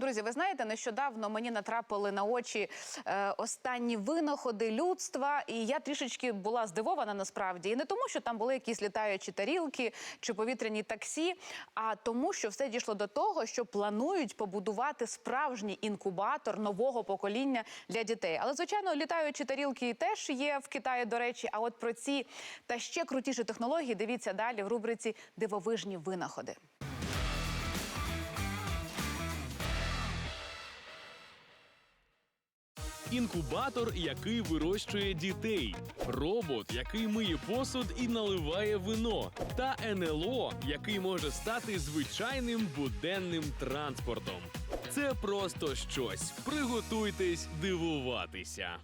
Друзі, ви знаєте, нещодавно мені натрапили на очі е, останні винаходи людства, і я трішечки була здивована насправді. І не тому, що там були якісь літаючі тарілки чи повітряні таксі, а тому, що все дійшло до того, що планують побудувати справжній інкубатор нового покоління для дітей. Але звичайно, літаючі тарілки теж є в Китаї, до речі. А от про ці та ще крутіші технології дивіться далі в рубриці Дивовижні винаходи. Інкубатор, який вирощує дітей, робот, який миє посуд і наливає вино, та НЛО, який може стати звичайним буденним транспортом. Це просто щось. Приготуйтесь дивуватися.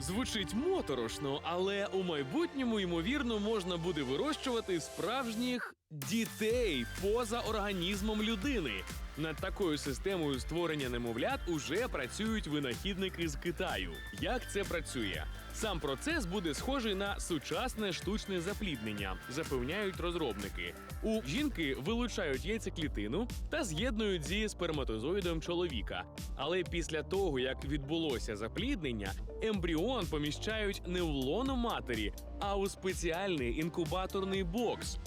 Звучить моторошно, але у майбутньому, ймовірно, можна буде вирощувати справжніх дітей поза організмом людини. Над такою системою створення немовлят уже працюють винахідники з Китаю. Як це працює? Сам процес буде схожий на сучасне штучне запліднення, запевняють розробники. У жінки вилучають яйцеклітину та з'єднують зі сперматозоїдом чоловіка. Але після того, як відбулося запліднення, ембріон поміщають не в лоно матері, а у спеціальний інкубаторний бокс,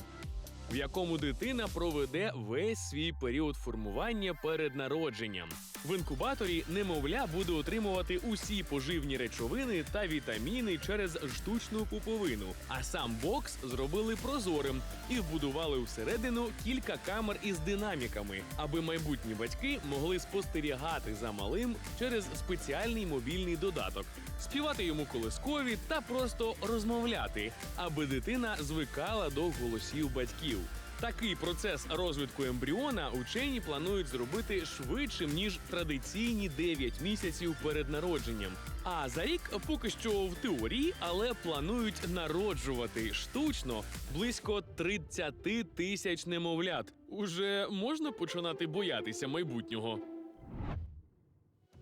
в якому дитина проведе весь свій період формування перед народженням. В інкубаторі немовля буде отримувати усі поживні речовини та вітаміни через штучну пуповину. А сам бокс зробили прозорим і вбудували всередину кілька камер із динаміками, аби майбутні батьки могли спостерігати за малим через спеціальний мобільний додаток, співати йому колискові та просто розмовляти, аби дитина звикала до голосів батьків. Такий процес розвитку ембріона учені планують зробити швидшим ніж традиційні 9 місяців перед народженням. А за рік поки що в теорії, але планують народжувати штучно близько 30 тисяч немовлят. Уже можна починати боятися майбутнього.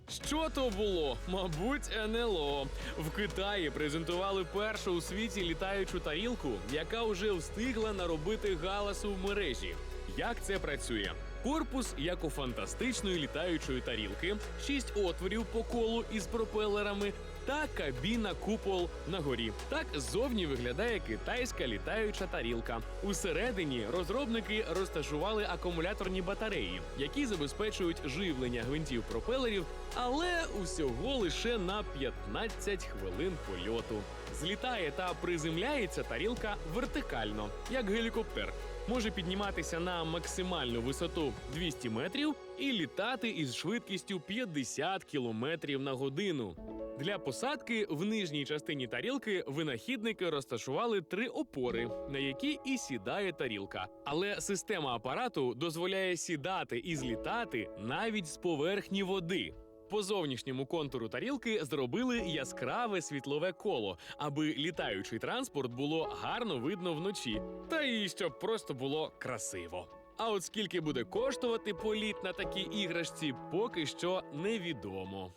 Що то було? Мабуть, НЛО. В Китаї презентували першу у світі літаючу тарілку, яка вже встигла наробити галасу в мережі. Як це працює? Корпус, як у фантастичної літаючої тарілки, шість отворів по колу із пропелерами та кабіна купол на горі. Так ззовні виглядає китайська літаюча тарілка. Усередині розробники розташували акумуляторні батареї, які забезпечують живлення гвинтів пропелерів, але усього лише на 15 хвилин польоту. Злітає та приземляється тарілка вертикально, як гелікоптер. Може підніматися на максимальну висоту 200 метрів і літати із швидкістю 50 кілометрів на годину. Для посадки в нижній частині тарілки винахідники розташували три опори, на які і сідає тарілка. Але система апарату дозволяє сідати і злітати навіть з поверхні води. По зовнішньому контуру тарілки зробили яскраве світлове коло, аби літаючий транспорт було гарно видно вночі, та і щоб просто було красиво. А от скільки буде коштувати політ на такій іграшці, поки що невідомо.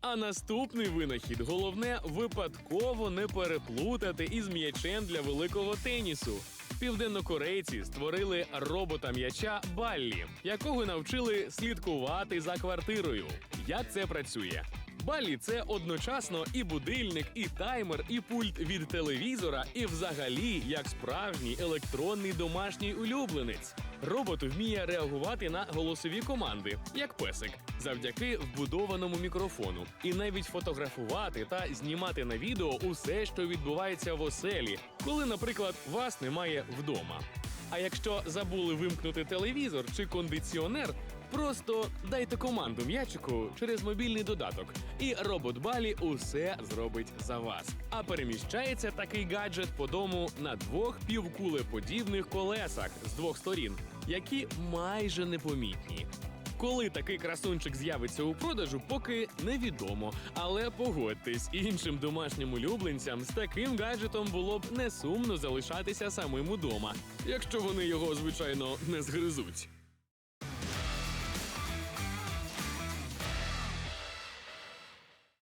А наступний винахід головне випадково не переплутати із м'ячем для великого тенісу. Південнокорейці створили робота м'яча Баллі, якого навчили слідкувати за квартирою. Як це працює? Баллі це одночасно і будильник, і таймер, і пульт від телевізора, і взагалі як справжній електронний домашній улюбленець. Робот вміє реагувати на голосові команди, як песик, завдяки вбудованому мікрофону, і навіть фотографувати та знімати на відео усе, що відбувається в оселі, коли, наприклад, вас немає вдома. А якщо забули вимкнути телевізор чи кондиціонер, просто дайте команду м'ячику через мобільний додаток, і робот Балі усе зробить за вас. А переміщається такий гаджет по дому на двох півкулеподібних колесах з двох сторін, які майже непомітні. Коли такий красунчик з'явиться у продажу, поки невідомо. Але погодьтесь, іншим домашнім улюбленцям з таким гаджетом було б не сумно залишатися самим удома, якщо вони його, звичайно, не згризуть.